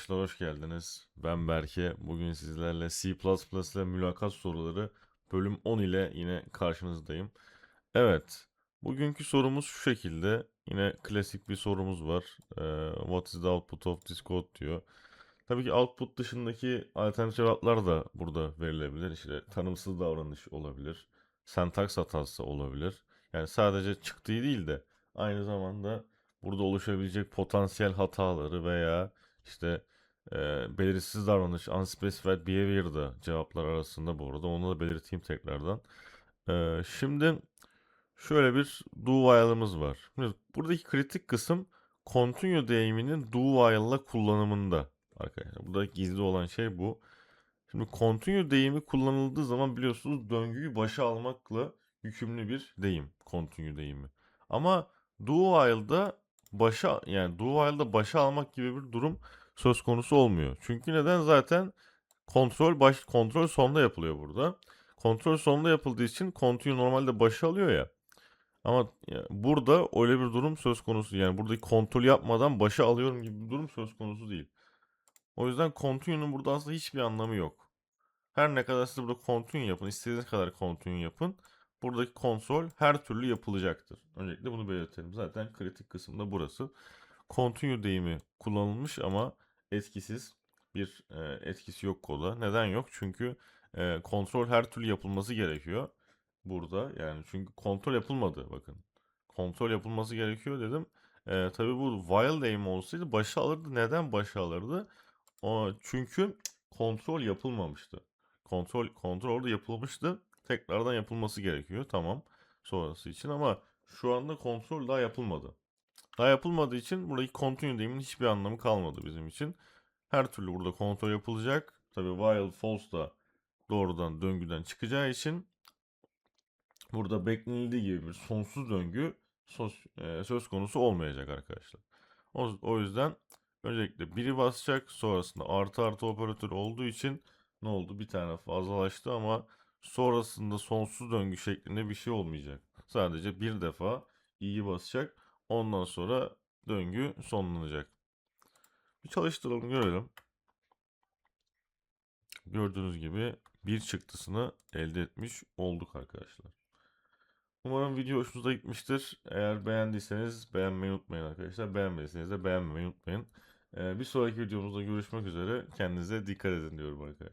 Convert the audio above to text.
arkadaşlar hoş geldiniz. Ben Berke. Bugün sizlerle C++ ile mülakat soruları bölüm 10 ile yine karşınızdayım. Evet, bugünkü sorumuz şu şekilde. Yine klasik bir sorumuz var. Ee, What is the output of this code diyor. Tabii ki output dışındaki alternatif cevaplar da burada verilebilir. İşte tanımsız davranış olabilir. Sentaks hatası olabilir. Yani sadece çıktığı değil de aynı zamanda burada oluşabilecek potansiyel hataları veya işte e, belirsiz davranış, unspecified behavior da cevaplar arasında bu arada. Onu da belirteyim tekrardan. E, şimdi şöyle bir do while'ımız var. Buradaki kritik kısım continue deyiminin do while'la kullanımında arkadaşlar. Burada gizli olan şey bu. Şimdi continue deyimi kullanıldığı zaman biliyorsunuz döngüyü başa almakla yükümlü bir deyim. Continue deyimi. Ama do while'da başa yani do while'da başa almak gibi bir durum söz konusu olmuyor. Çünkü neden zaten kontrol baş kontrol sonda yapılıyor burada. Kontrol sonda yapıldığı için continue normalde başa alıyor ya. Ama burada öyle bir durum söz konusu. Yani buradaki kontrol yapmadan başa alıyorum gibi bir durum söz konusu değil. O yüzden continue'nun burada aslında hiçbir anlamı yok. Her ne kadar siz burada continue yapın, istediğiniz kadar continue yapın. Buradaki kontrol her türlü yapılacaktır. Öncelikle bunu belirtelim. Zaten kritik kısımda burası. Continue deyimi kullanılmış ama etkisiz bir e, etkisi yok koda. Neden yok? Çünkü e, kontrol her türlü yapılması gerekiyor. Burada yani çünkü kontrol yapılmadı bakın. Kontrol yapılması gerekiyor dedim. E, tabii bu while deyimi olsaydı başa alırdı. Neden başa alırdı? O, çünkü kontrol yapılmamıştı. Kontrol kontrol orada yapılmıştı. Tekrardan yapılması gerekiyor. Tamam. Sonrası için ama şu anda kontrol daha yapılmadı. Daha yapılmadığı için buradaki continue deyimin hiçbir anlamı kalmadı bizim için. Her türlü burada kontrol yapılacak. Tabii while false da doğrudan döngüden çıkacağı için burada beklenildiği gibi bir sonsuz döngü e, söz konusu olmayacak arkadaşlar. O, o yüzden öncelikle biri basacak sonrasında artı artı operatör olduğu için ne oldu? Bir tane fazlalaştı ama sonrasında sonsuz döngü şeklinde bir şey olmayacak. Sadece bir defa i'yi basacak. Ondan sonra döngü sonlanacak. Bir çalıştıralım görelim. Gördüğünüz gibi bir çıktısını elde etmiş olduk arkadaşlar. Umarım video hoşunuza gitmiştir. Eğer beğendiyseniz beğenmeyi unutmayın arkadaşlar. Beğenmediyseniz de beğenmeyi unutmayın. Ee, bir sonraki videomuzda görüşmek üzere. Kendinize dikkat edin diyorum arkadaşlar.